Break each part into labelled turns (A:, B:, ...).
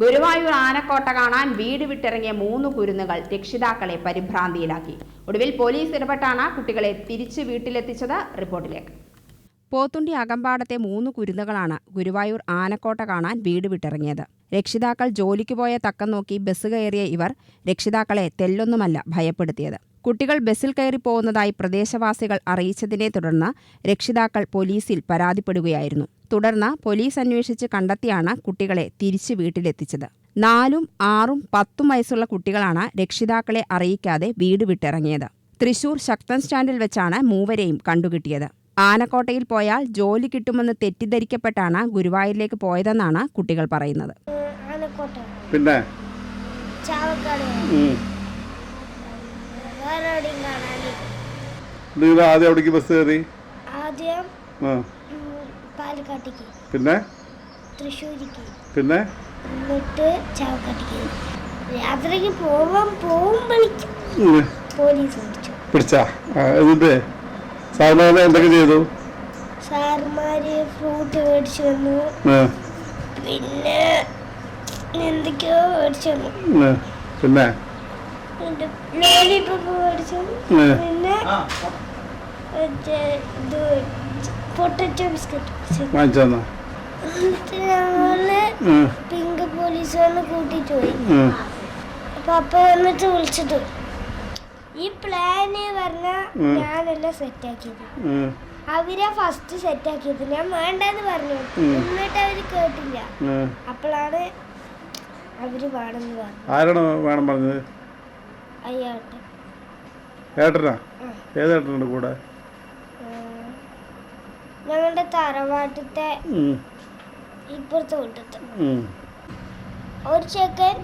A: ഗുരുവായൂർ ആനക്കോട്ട കാണാൻ വീട് വിട്ടിറങ്ങിയ മൂന്ന് കുരുന്നുകൾ രക്ഷിതാക്കളെ പരിഭ്രാന്തിയിലാക്കി. ഒടുവിൽ പോലീസ് ഇടപെട്ടാണ് കുട്ടികളെ തിരിച്ച് വീട്ടിലെത്തിച്ചത് റിപ്പോർട്ടിലേക്ക്. പോത്തുണ്ടി അകമ്പാടത്തെ മൂന്ന് കുരുന്നുകളാണ് ഗുരുവായൂർ ആനക്കോട്ട കാണാൻ വീട് വിട്ടിറങ്ങിയത്. രക്ഷിതാക്കൾ ജോലിക്ക് പോയ തക്കം നോക്കി ബസ് കയറിയ ഇവർ രക്ഷിതാക്കളെ തെല്ലൊന്നുമല്ല ഭയപ്പെടുത്തിയത്. കുട്ടികൾ ബസ്സിൽ കയറി പോകുന്നതായി പ്രദേശവാസികൾ അറിയിച്ചതിനെ തുടർന്ന് രക്ഷിതാക്കൾ പോലീസിൽ പരാതിപ്പെടുകയായിരുന്നു. തുടർന്ന് പോലീസ് അന്വേഷിച്ച് കണ്ടെത്തിയാണ് കുട്ടികളെ തിരിച്ചു വീട്ടിലെത്തിച്ചത്. നാലും ആറും പത്തും വയസ്സുള്ള കുട്ടികളാണ് രക്ഷിതാക്കളെ അറിയിക്കാതെ വീട് വിട്ടിറങ്ങിയത്. തൃശൂർ ശക്തൻ സ്റ്റാൻഡിൽ വെച്ചാണ് മൂവരെയും കണ്ടുകിട്ടിയത്. ആനക്കോട്ടയിൽ പോയാൽ ജോലി കിട്ടുമെന്ന് തെറ്റിദ്ധരിക്കപ്പെട്ടാണ് ഗുരുവായൂരിലേക്ക് പോയതെന്നാണ് കുട്ടികൾ പറയുന്നത്.
B: ആനക്കോട്ട.
C: പിന്നെ? നിങ്ങൾ ആദ്യം അവിടേക്ക് ബസ് കയറി?
B: ആദ്യം
C: ആ.
B: പാലക്കാട്ടേക്ക്.
C: പിന്നെ?
B: തൃശ്ശൂരിക്ക്.
C: പിന്നെ?
B: എന്നിട്ട് ചാവക്കാട്ടേക്ക്. യാത്രയ്ക്ക് പോവാൻ പോകുമ്പോഴേക്കും. പോലീസ് പിടിച്ചു?
C: പിടിച്ചാ എന്നിട്ട്? സാധാരണ എന്തൊക്കെ ചെയ്തു?
B: സാറുമാര് ഫ്രൂട്ട് മേടിച്ചു വന്നു. പിന്നെ എന്തൊക്കെയോ മേടിച്ചു വന്നു.
C: പിന്നെ?
B: ലോലിപ്പോപ്പ് മേടിച്ചു പിന്നെ പൊട്ടറ്റോ ബിസ്ക്കറ്റ്
C: വാങ്ങിച്ചു
B: പിങ്ക് പോലീസ് വന്ന് കൂട്ടിട്ട് പോയി. അപ്പൊ അപ്പ വന്നിട്ട് വിളിച്ചിട്ട് ഈ പ്ലാന് പറഞ്ഞ
C: ഞാനെല്ലാം
B: ഞാനല്ല സെറ്റ് ആക്കിയത്. അവരെ ഫസ്റ്റ് സെറ്റ് ആക്കിയത്. ഞാൻ വേണ്ടെന്ന് പറഞ്ഞു. എന്നിട്ട് അവർ കേട്ടില്ല. അപ്പോഴാണ് അവർ വേണമെന്ന് പറഞ്ഞു
C: ആരാണ് വേണം പറഞ്ഞത്?
B: അയ്യാട്ടെ.
C: ഏട്ടനാ. ഏതേട്ടനുണ്ട് കൂടെ?
B: ഞങ്ങളുടെ തറവാട്ടത്തെ. ഇപ്പുറത്തെ
C: കൂട്ടത്തെ.
B: ഒരു ചെക്കൻ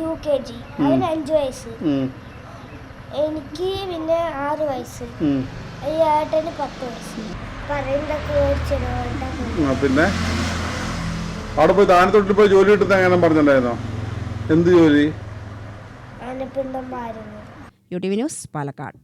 B: യു കെ ജി. അവന് അഞ്ചു വയസ്സ്. എനിക്ക് പിന്നെ ആറ് വയസ്സ്. ഈ ഏട്ടന് പത്ത് വയസ്സ്. പറയുന്നതൊക്കെ
C: പിന്നെ? അവിടെ പോയി താനത്തൊട്ടിൽ പോയി ജോലി കിട്ടുന്ന പറഞ്ഞിട്ടുണ്ടായിരുന്നോ? എന്ത് ജോലി?
A: U T V news Palakkad.